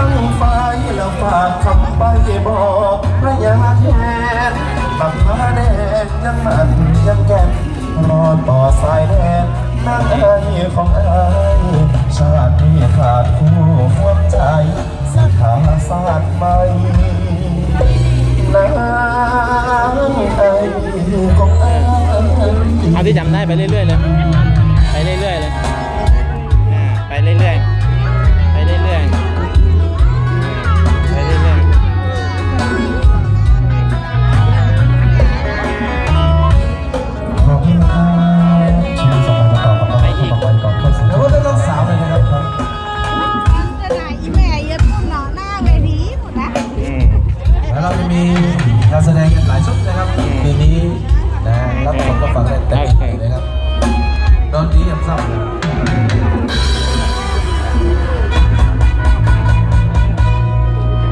บังไฟแล้วฝากคำไปบอกพระยาแทนบังมาแดงยังมันยังแก่นรอต่อสายแดนนางเอ๋ยของเอ๋ยชาติที่ขาดคู่หัวใจสิขาสาดไปนางเอ๋ยของเอ๋ยเอาที่จำได้ไปเรื่อยๆเลย จะมีการแสดงกันหลายชุดนะครับคืนนี้นะ